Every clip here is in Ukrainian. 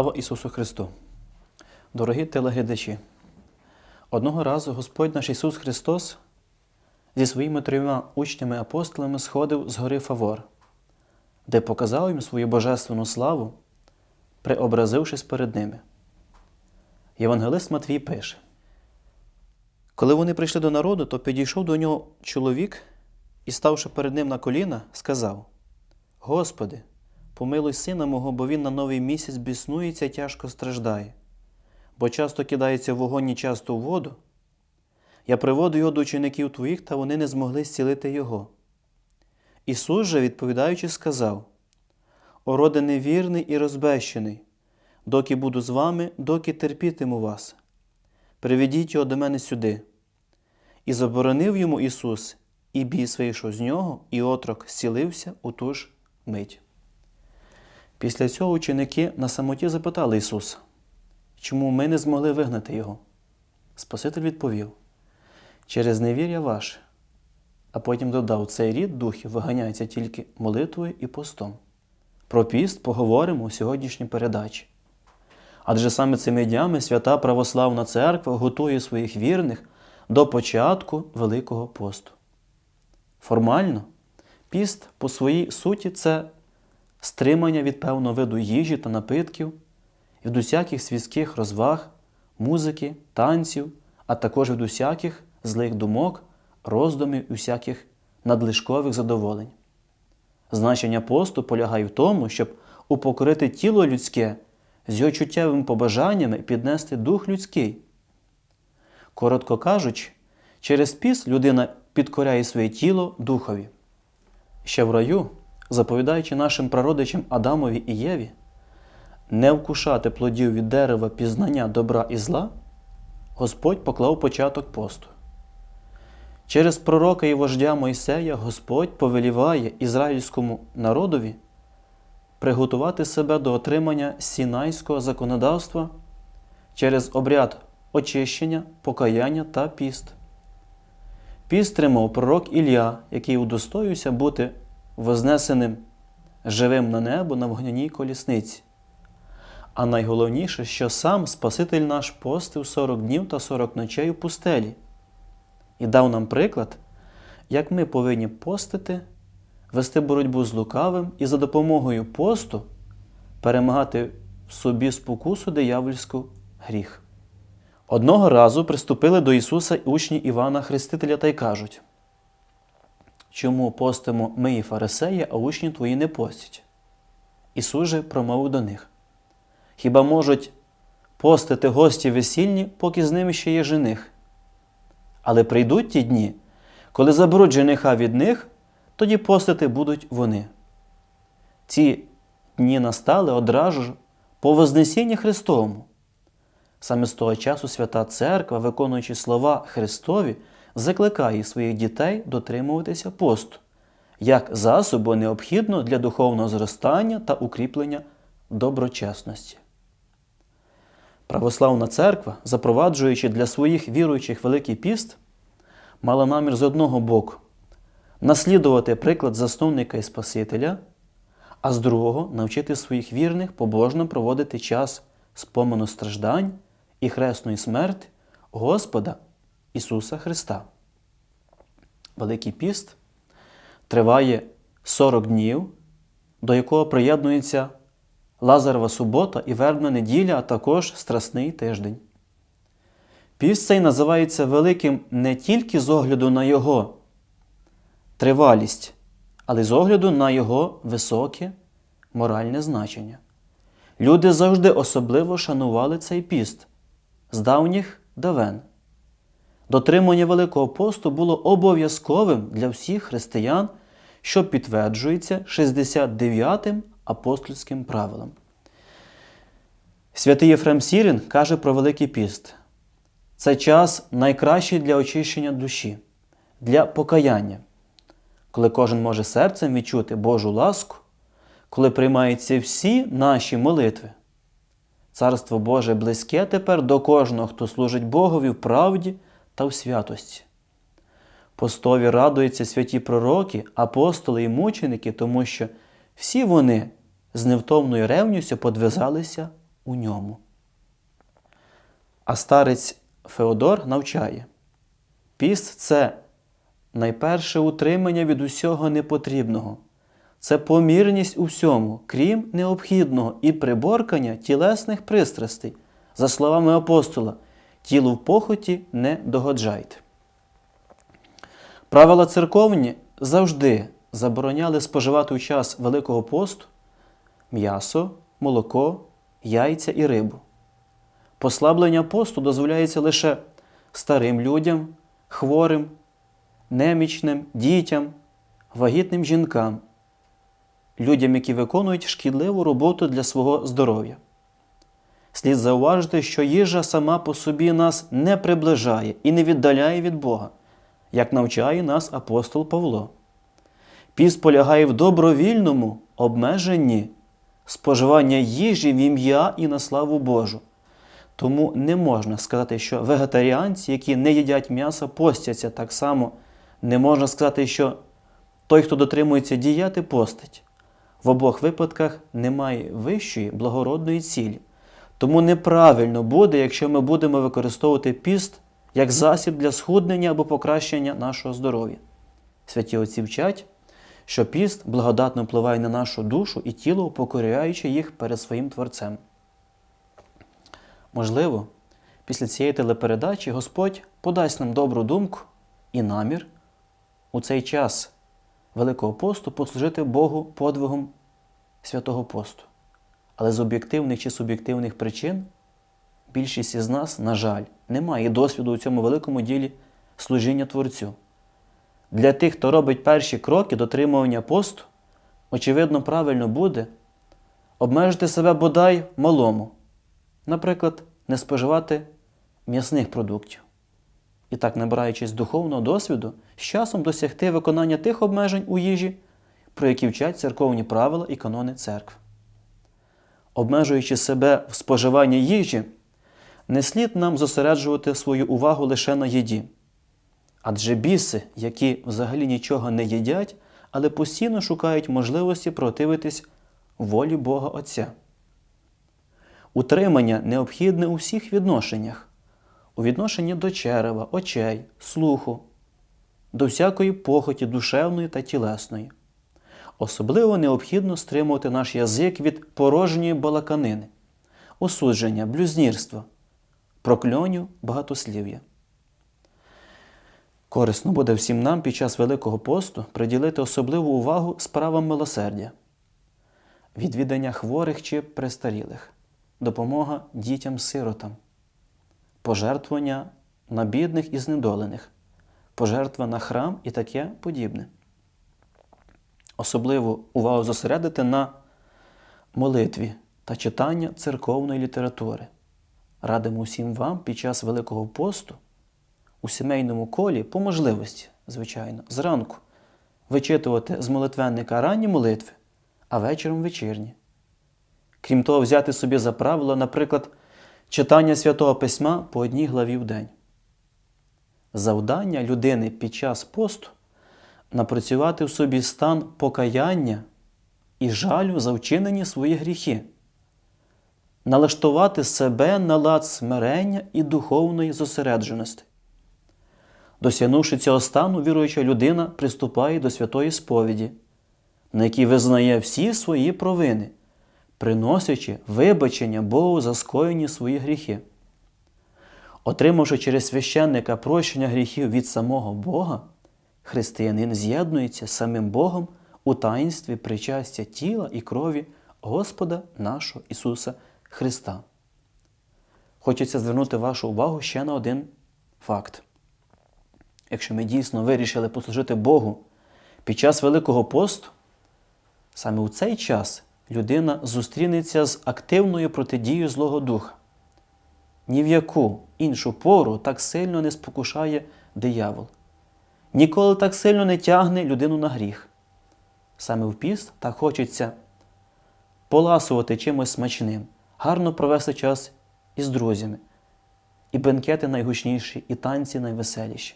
Слава Ісусу Христу! Дорогі телеглядачі! Одного разу Господь наш Ісус Христос зі своїми трьома учнями-апостолами сходив з гори Фавор, де показав їм свою божественну славу, преобразившись перед ними. Євангелист Матвій пише: Коли вони прийшли до народу, то підійшов до нього чоловік і, ставши перед ним на коліна, сказав: Господи, помилуй сина мого, бо він на новий місяць біснується тяжко страждає, бо часто кидається в вогонь і часто в воду. Я приводив його до учеників твоїх, та вони не змогли зцілити його. Ісус же, відповідаючи, сказав: О роде невірний і розбещений, доки буду з вами, доки терпітиму вас. Приведіть його до мене сюди. І заборонив йому Ісус, і біс вийшов з нього, і отрок зцілився у ту ж мить. Після цього ученики на самоті запитали Ісуса, чому ми не змогли вигнати Його? Спаситель відповів: через невір'я ваше. А потім додав, цей рід духів виганяється тільки молитвою і постом. Про піст поговоримо у сьогоднішній передачі. Адже саме цими днями свята Православна Церква готує своїх вірних до початку Великого посту. Формально, піст по своїй суті це стримання від певного виду їжі та напитків, від усяких світських розваг, музики, танців, а також від усяких злих думок, роздумів і усяких надлишкових задоволень. Значення посту полягає в тому, щоб упокорити тіло людське з його чуттєвими побажаннями і піднести дух людський. Коротко кажучи, через піст людина підкоряє своє тіло духові. Ще в раю, заповідаючи нашим прародичам Адамові і Єві, не вкушати плодів від дерева пізнання добра і зла, Господь поклав початок посту. Через пророка і вождя Мойсея Господь повеліває ізраїльському народові приготувати себе до отримання сінайського законодавства через обряд очищення, покаяння та піст. Піст тримав пророк Ілля, який удостоївся бути вознесеним живим на небо на вогняній колісниці. А найголовніше, що сам Спаситель наш постив 40 днів та 40 ночей у пустелі і дав нам приклад, як ми повинні постити, вести боротьбу з лукавим і за допомогою посту перемагати в собі спокусу диявольську гріх. Одного разу приступили до Ісуса учні Івана Хрестителя та й кажуть, чому постимо ми і фарисеї, а учні твої не постять? Ісус же промовив до них. Хіба можуть постити гості весільні, поки з ними ще є жених? Але прийдуть ті дні, коли заберуть жениха від них, тоді постити будуть вони. Ці дні настали одразу ж по Вознесінні Христовому. Саме з того часу Свята Церква, виконуючи слова Христові, закликає своїх дітей дотримуватися посту, як засобу необхідно для духовного зростання та укріплення доброчесності. Православна церква, запроваджуючи для своїх віруючих Великий піст, мала намір з одного боку наслідувати приклад засновника і Спасителя, а з другого навчити своїх вірних побожно проводити час спомину страждань і хресної смерти Господа Ісуса Христа. Великий піст триває 40 днів, до якого приєднується Лазарова субота і вербна неділя, а також Страсний тиждень. Піст цей називається великим не тільки з огляду на його тривалість, але з огляду на його високе моральне значення. Люди завжди особливо шанували цей піст з давніх давен. Дотримання Великого посту було обов'язковим для всіх християн, що підтверджується 69-м апостольським правилом. Святий Єфрем Сірін каже про Великий піст. Це час найкращий для очищення душі, для покаяння, коли кожен може серцем відчути Божу ласку, коли приймаються всі наші молитви. Царство Боже близьке тепер до кожного, хто служить Богові в правді та в святості. Постові радуються святі пророки, апостоли і мученики, тому що всі вони з невтомною ревністю подвизалися у ньому. А старець Феодор навчає: піст це найперше утримання від усього непотрібного, це помірність у всьому, крім необхідного, і приборкання тілесних пристрастей, за словами апостола, тілу в похоті не догоджайте. Правила церковні завжди забороняли споживати у час Великого посту м'ясо, молоко, яйця і рибу. Послаблення посту дозволяється лише старим людям, хворим, немічним, дітям, вагітним жінкам, людям, які виконують шкідливу роботу для свого здоров'я. Слід зауважити, що їжа сама по собі нас не приближає і не віддаляє від Бога, як навчає нас апостол Павло. Піст полягає в добровільному обмеженні споживання їжі в ім'я і на славу Божу. Тому не можна сказати, що вегетаріанці, які не їдять м'яса, постяться так само. Не можна сказати, що той, хто дотримується дієти, постить. В обох випадках немає вищої благородної цілі. Тому неправильно буде, якщо ми будемо використовувати піст як засіб для схуднення або покращення нашого здоров'я. Святі отці вчать, що піст благодатно впливає на нашу душу і тіло, покоряючи їх перед своїм Творцем. Можливо, після цієї телепередачі Господь подасть нам добру думку і намір у цей час Великого посту послужити Богу подвигом святого посту. Але з об'єктивних чи суб'єктивних причин більшість із нас, на жаль, не має досвіду у цьому великому ділі служіння Творцю. Для тих, хто робить перші кроки дотримування посту, очевидно, правильно буде обмежити себе бодай малому, наприклад, не споживати м'ясних продуктів. І так, набираючись духовного досвіду, з часом досягти виконання тих обмежень у їжі, про які вчать церковні правила і канони церкви. Обмежуючи себе в споживанні їжі, не слід нам зосереджувати свою увагу лише на їді. Адже біси, які взагалі нічого не їдять, але постійно шукають можливості противитись волі Бога Отця. Утримання необхідне у всіх відношеннях, у відношенні до черева, очей, слуху, до всякої похоті душевної та тілесної. Особливо необхідно стримувати наш язик від порожньої балаканини, осудження, блюзнірства, прокльоню, багатослів'я. Корисно буде всім нам під час Великого посту приділити особливу увагу справам милосердя, відвідання хворих чи престарілих, допомога дітям-сиротам, пожертвування на бідних і знедолених, пожертва на храм і таке подібне. Особливу увагу зосередити на молитві та читання церковної літератури. Радимо усім вам під час Великого посту у сімейному колі по можливості, звичайно, зранку вичитувати з молитвенника ранні молитви, а вечором вечірні. Крім того, взяти собі за правило, наприклад, читання Святого Письма по одній главі в день. Завдання людини під час посту напрацювати в собі стан покаяння і жалю за вчинені свої гріхи, налаштувати себе на лад смирення і духовної зосередженості. Досягнувши цього стану, віруюча людина приступає до святої сповіді, на якій визнає всі свої провини, приносячи вибачення Богу за скоєні свої гріхи. Отримавши через священника прощення гріхів від самого Бога, християнин з'єднується з самим Богом у таїнстві причастя тіла і крові Господа нашого Ісуса Христа. Хочеться звернути вашу увагу ще на один факт. Якщо ми дійсно вирішили послужити Богу під час Великого посту, саме у цей час людина зустрінеться з активною протидією Злого Духа. Ні в яку іншу пору так сильно не спокушає диявол. Ніколи так сильно не тягне людину на гріх. Саме в піст так хочеться поласувати чимось смачним, гарно провести час із друзями, і бенкети найгучніші, і танці найвеселіші.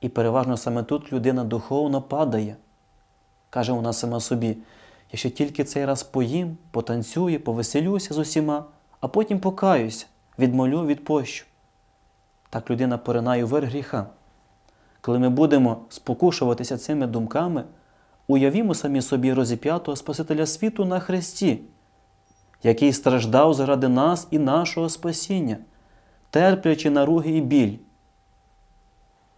І переважно саме тут людина духовно падає. Каже вона сама собі, я ще тільки цей раз поїм, потанцюю, повеселюся з усіма, а потім покаюсь, відмолю, відпощу. Так людина поринає у верх гріха. Коли ми будемо спокушуватися цими думками, уявімо самі собі розіп'ятого Спасителя світу на хресті, який страждав заради нас і нашого спасіння, терплячи наруги і біль.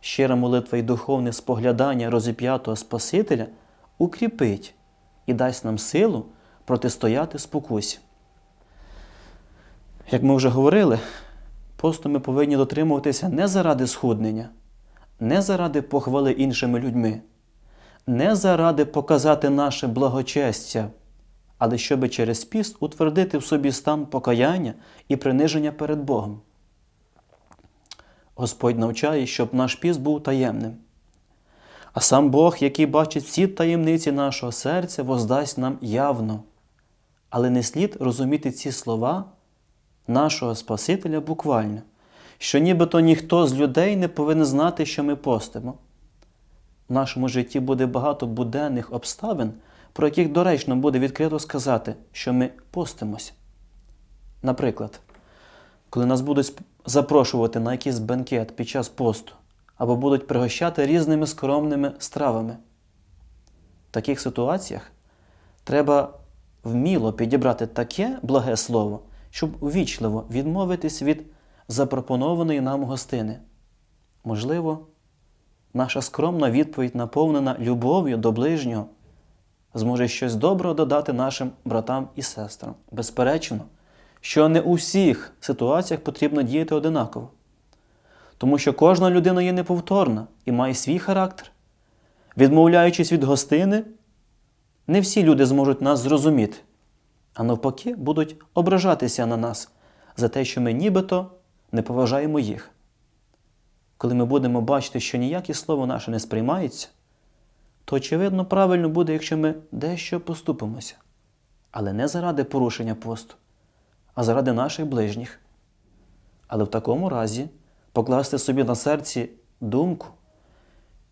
Щира молитва і духовне споглядання розіп'ятого Спасителя укріпить і дасть нам силу протистояти спокусі. Як ми вже говорили, посту ми повинні дотримуватися не заради схуднення, не заради похвали іншими людьми, не заради показати наше благочестя, але щоби через піст утвердити в собі стан покаяння і приниження перед Богом. Господь навчає, щоб наш піст був таємним. А сам Бог, який бачить всі таємниці нашого серця, воздасть нам явно. Але не слід розуміти ці слова нашого Спасителя буквально, що нібито ніхто з людей не повинен знати, що ми постимо. В нашому житті буде багато буденних обставин, про яких доречно буде відкрито сказати, що ми постимося. Наприклад, коли нас будуть запрошувати на якийсь бенкет під час посту, або будуть пригощати різними скромними стравами. В таких ситуаціях треба вміло підібрати таке благе слово, щоб увічливо відмовитись від запропонованої нам гостини. Можливо, наша скромна відповідь, наповнена любов'ю до ближнього, зможе щось доброго додати нашим братам і сестрам. Безперечно, що не у всіх ситуаціях потрібно діяти одинаково. Тому що кожна людина є неповторна і має свій характер. Відмовляючись від гостини, не всі люди зможуть нас зрозуміти, а навпаки, будуть ображатися на нас за те, що ми нібито не поважаємо їх. Коли ми будемо бачити, що ніяке слово наше не сприймається, то, очевидно, правильно буде, якщо ми дещо поступимося, але не заради порушення посту, а заради наших ближніх. Але в такому разі покласти собі на серці думку,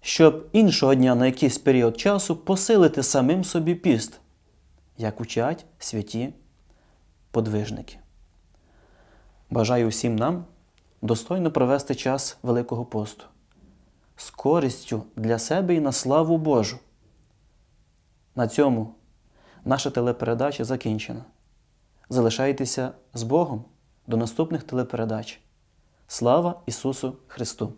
щоб іншого дня на якийсь період часу посилити самим собі піст, як учать святі подвижники. Бажаю всім нам достойно провести час Великого посту з користю для себе і на славу Божу. На цьому наша телепередача закінчена. Залишайтеся з Богом до наступних телепередач. Слава Ісусу Христу!